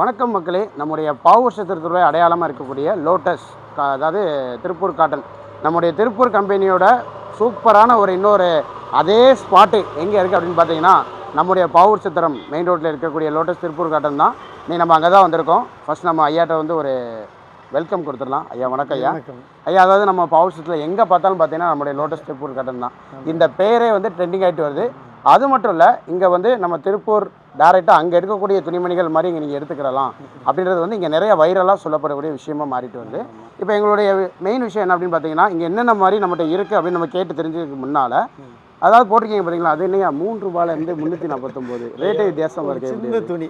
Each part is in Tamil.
வணக்கம் மக்களே. நம்முடைய பாவூர் சத்திரத்துறை அடையாளமாக இருக்கக்கூடிய லோட்டஸ் அதாவது திருப்பூர் காட்டன் நம்முடைய திருப்பூர் கம்பெனியோட சூப்பரான ஒரு இன்னொரு அதே ஸ்பாட்டு எங்கே இருக்குது அப்படின்னு பார்த்தீங்கன்னா நம்முடைய பாவூர் சத்திரம் மெயின் ரோட்டில் இருக்கக்கூடிய லோட்டஸ் திருப்பூர் காட்டன் தான். நீ நம்ம அங்கே தான் வந்திருக்கோம். ஃபர்ஸ்ட் நம்ம ஐயாட்ட வந்து ஒரு வெல்கம் கொடுத்துடலாம். ஐயா வணக்கம் ஐயா. ஐயா அதாவது நம்ம பவர் சத்தில் எங்கே பார்த்தாலும் பார்த்தீங்கன்னா நம்முடைய லோட்டஸ் திருப்பூர் காட்டன் தான். இந்த பேரே வந்து ட்ரெண்டிங் ஆகிட்டு வருது. அது மட்டும் இல்லை இங்கே வந்து நம்ம திருப்பூர் டேரெக்டாக அங்கே இருக்கக்கூடிய துணிமணிகள் மாதிரி இங்கே நீங்கள் எடுத்துக்கிறலாம். அப்படின்றது வந்து இங்கே நிறைய வைரலாக சொல்லப்படக்கூடிய விஷயமா மாறிட்டு வருது. இப்போ எங்களுடைய மெயின் விஷயம் என்ன அப்படின்னு பார்த்தீங்கன்னா இங்கே என்னென்ன மாதிரி நம்மகிட்ட இருக்குது அப்படின்னு நம்ம கேட்டு தெரிஞ்சதுக்கு முன்னால் அதாவது போட்டிருக்கீங்க பார்த்தீங்களா அது இல்லையா மூன்று ரூபாயிலேருந்து முந்நூற்றி நாற்பத்தொம்போது ரேட்டே வித்தியாசம் இருக்கு எப்படி சின்ன துணி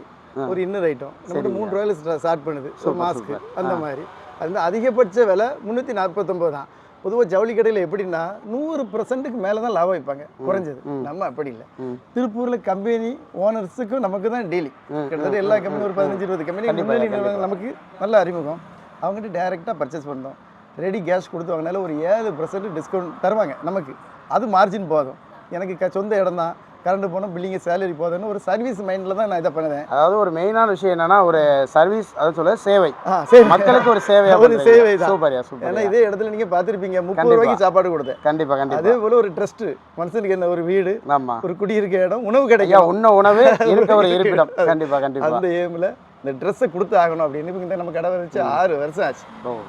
ஒரு இன்னர் ஐட்டம் நம்ம மூணு ரூபாயில ஸ்டார்ட் பண்ணுது. ஒரு Super, மாஸ்க் super. அந்த மாதிரி. அது வந்து அதிகபட்ச விலை முந்நூற்றி நாற்பத்தொம்பது தான். பொதுவாக ஜவுளி கடையில் எப்படின்னா நூறு பர்சன்ட்டுக்கு மேலே தான் லாபம் வைப்பாங்க. குறைஞ்சது. நம்ம அப்படி இல்லை. திருப்பூரில் கம்பெனி ஓனர்ஸுக்கும் நமக்கு தான் ம், கிட்டத்தட்ட எல்லா கம்பெனி ஒரு பதினஞ்சு இருபது கம்பெனி முன்னணி. நிறுவனங்கள் நமக்கு நல்ல அறிமுகம். அவங்ககிட்ட டைரெக்டாக பர்ச்சேஸ் பண்ணோம். ரெடி கேஷ் கொடுத்து வாங்கினால ஒரு ஏழு பர்சன்ட் டிஸ்கவுண்ட் தருவாங்க நமக்கு. அது மார்ஜின் போதும். எனக்கு க சொந்த இடம் தான் கரண்ட் போனால் பில்லிங்கு சேலரி போதும்னு ஒரு சர்வீஸ் மைண்டில் தான் நான் இதை பண்ணுவேன். அதாவது ஒரு மெயினான விஷயம் என்னன்னா ஒரு சர்வீஸ் அதை சொல்ல சேவை. மக்களுக்கு ஒரு சேவையா ஒரு சேவை. சூப்பர்யா ஏன்னா சூப்பர் இதே இடத்துல நீங்கள் பார்த்துருப்பீங்க முப்பது. ரூபாய்க்கு சாப்பாடு கொடுத்தேன். கண்டிப்பா கண்டிப்பா. அதே போல் ஒரு ட்ரஸ்ட் மனுஷனுக்கு என்ன ஒரு வீடு ஆமா. ஒரு குடியிருக்க இடம் உணவு கிடைக்கும். உண்ண உணவு இருக்க ஒரு இருப்பிடம். கண்டிப்பா கண்டிப்பா. அந்த ஏமில் இந்த ட்ரெஸ்ஸை கொடுத்து ஆகணும் அப்படின்னு இப்போ நம்ம கடை வச்சு ஆறு வருஷம் ஆச்சு.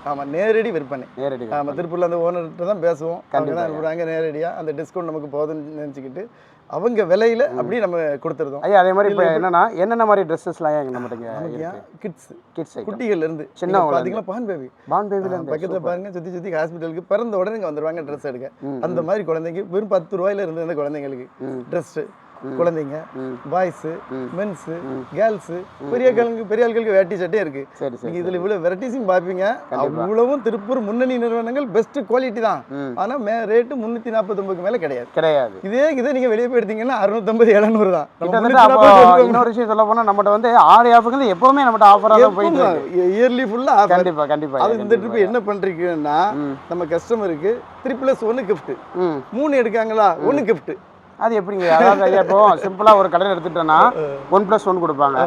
ஆமாம் நேரடி விற்பனை. நேரடி ஆமாம் திருப்பூரில் அந்த ஓனர்கிட்ட தான் பேசுவோம். அவங்க. தான் இருப்பாங்க நேரடியாக அந்த டிஸ்கவுண்ட் நமக்கு போதும்னு நினச்சிக்கிட்டு அவங்க விலையில அப்படியே நம்ம கொடுத்துருந்தோம் ஐயா அதே மாதிரி இப்போ என்னன்னா என்னென்ன மாதிரி ட்ரெஸ்ஸஸ்லாம் எங்க நம்மகிட்ட ஏன் கிட்ஸ் கிட்ஸ் குட்டிகள்ல இருந்து சின்னவங்கள்ல பார்த்தீங்களா பான் பேபி பான் இருந்து. பக்கத்துல பாருங்க சுத்தி சுத்தி ஹாஸ்பிட்டலுக்கு பிறந்த உடனே வந்துருவாங்க ட்ரெஸ் எடுக்க. அந்த மாதிரி குழந்தைங்க வெறும் பத்து ரூபாயில இருந்து அந்த குழந்தைங்களுக்கு ம், ட்ரெஸ் குழந்தைங்க பாய்ஸ். மென்ஸ் கேர்ள்ஸ் பெரிய ஆட்களுக்கு பெரிய ஆட்களுக்கு வேட்டி சட்டே இருக்கு. சரி சரி நீங்க இதுல இவ்வளவு வெரைட்டிஸும் பார்ப்பீங்க. அவ்வளவும் திருப்பூர் முன்னணி நிறுவனங்கள் பெஸ்ட் குவாலிட்டி தான். ஆனா மே ரேட்டு முந்நூற்றி நாற்பத்தொம்பதுக்கு மேல கிடையாது. கிடையாது. இதே இதை நீங்க வெளியே போய் எடுத்தீங்கன்னா அறுநூத்தம்பது எழுநூறு தான். நம்ம கிட்டத்தட்ட அப்போ 340 இன்னொரு விஷயம் சொல்ல போனா நம்மகிட்ட வந்து ஆறு ஆஃபுகள் எப்பவுமே நம்மகிட்ட ஆஃபராக தான் போயிட்டு இயர்லி ஃபுல்லா கண்டிப்பா கண்டிப்பா அது இந்த ட்ரிப் என்ன பண்றீங்கன்னா. நம்ம கஸ்டமருக்கு த்ரீ ப்ளஸ் ஒன்று கிஃப்ட் மூணு எடுக்காங்களா? ஒன்று கிஃப்ட் அது எப்படிங்க? அதாவது ஐயா இப்போ சிம்பிளா ஒரு கடையில் எடுத்துட்டோன்னா ஒன் ப்ளஸ் ஒன் கொடுப்பாங்க.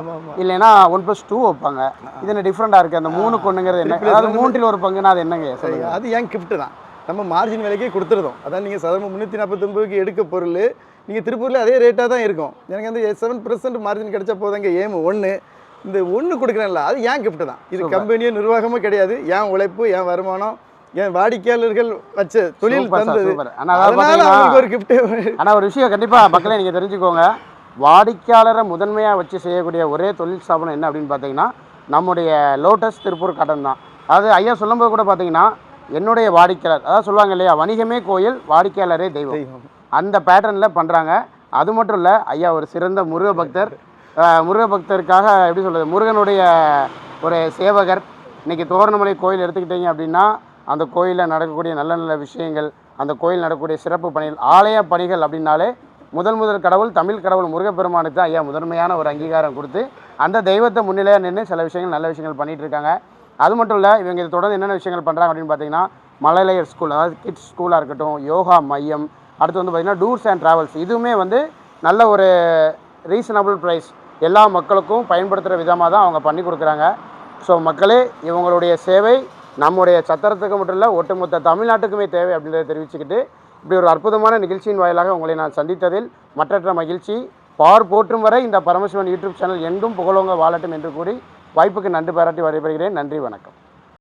இல்லைன்னா ஒன் ப்ளஸ் டூ வைப்பாங்க. இது என்ன டிஃப்ரெண்டாக இருக்குது அந்த மூணு கொண்டுங்கிறது என்ன? அதாவது மூன்றில் ஒரு பங்குனா அது என்னங்க? சொல்லுங்க. அது ஏன் கிஃப்ட் தான்? நம்ம மார்ஜின் விலைக்கே கொடுத்துருதோம். அதான் நீங்கள் சாதாரண முந்நூற்றி நாற்பத்தொம்பதுக்கு எடுக்க பொருள். நீங்கள் திருப்பூரில் அதே ரேட்டாக தான் இருக்கும். எனக்கு வந்து செவன் பர்சன்ட் மார்ஜின் கிடைச்சா போதாங்க. ஏம் ஒன்று இந்த ஒன்று கொடுக்குறேன்ல அது ஏன் கிஃப்ட் தான்? இது Super. கம்பெனியோ நிர்வாகமோ கிடையாது. ஏன் உழைப்பு ஏன் வருமானம்? ஏன் வாடிக்கையாளர்கள் வச்ச தொழில் தந்தது. ஆனால் ஒரு கிஃப்ட் ஆனால் ஒரு விஷயம் கண்டிப்பாக மக்களே நீங்கள் தெரிஞ்சுக்கோங்க. வாடிக்கையாளரை முதன்மையாக வச்சு செய்யக்கூடிய ஒரே தொழில் ஸ்தாபனம் என்ன அப்படின்னு பார்த்தீங்கன்னா நம்முடைய லோட்டஸ் திருப்பூர் காட்டன் தான். அதாவது ஐயா சொல்லும்போது கூட பார்த்தீங்கன்னா என்னுடைய வாடிக்கையாளர் அதாவது சொல்லுவாங்க இல்லையா வணிகமே கோயில் வாடிக்கையாளரே தெய்வம். அந்த பேட்டர்னில் பண்ணுறாங்க அது மட்டும் இல்லை ஐயா ஒரு சிறந்த முருக பக்தர். முருக பக்தருக்காக எப்படி சொல்கிறது முருகனுடைய ஒரு சேவகர். இன்னைக்கு தோரணமலை கோயில் எடுத்துக்கிட்டீங்க அப்படின்னா அந்த கோயிலில் நடக்கக்கூடிய நல்ல நல்ல விஷயங்கள் அந்த கோயில் நடக்கக்கூடிய சிறப்பு பணிகள் ஆலய பணிகள் அப்படின்னாலே முதல் முதல் கடவுள் தமிழ் கடவுள் முருகப்பெருமானுக்கு தான் ஐயா முதன்மையான ஒரு அங்கீகாரம் கொடுத்து அந்த தெய்வத்தை முன்னிலையாக நின்று சில விஷயங்கள் நல்ல விஷயங்கள் பண்ணிகிட்டு இருக்காங்க அது மட்டும் இல்லை இவங்க இதை தொடர்ந்து என்னென்ன விஷயங்கள் பண்ணுறாங்க அப்படின்னு பார்த்தீங்கன்னா மலையர் ஸ்கூல் அதாவது கிட்ஸ் ஸ்கூலாக இருக்கட்டும் யோகா மையம் அடுத்து வந்து பார்த்திங்கன்னா டூர்ஸ் அண்ட் ட்ராவல்ஸ் இதுவுமே வந்து நல்ல ஒரு ரீசனபிள் ப்ரைஸ் எல்லா மக்களுக்கும் பயன்படுத்துகிற விதமாக தான் அவங்க பண்ணி கொடுக்குறாங்க. ஸோ மக்களே இவங்களுடைய சேவை நம்முடைய சத்திரத்துக்கு மட்டும் இல்லை ஒட்டுமொத்த தமிழ்நாட்டுக்குமே தேவை அப்படின்றத தெரிவிச்சுக்கிட்டு இப்படி ஒரு அற்புதமான நிகழ்ச்சியின் வாயிலாக உங்களை நான் சந்தித்ததில் மற்றற்ற மகிழ்ச்சி. பார் போற்றும் வரை இந்த பரமசிவன் யூடியூப் சேனல் எங்கும் புகழோங்க வாழட்டும் என்று கூறி வாய்ப்புக்கு நன்றி பாராட்டி வரைபெறுகிறேன் நன்றி வணக்கம்.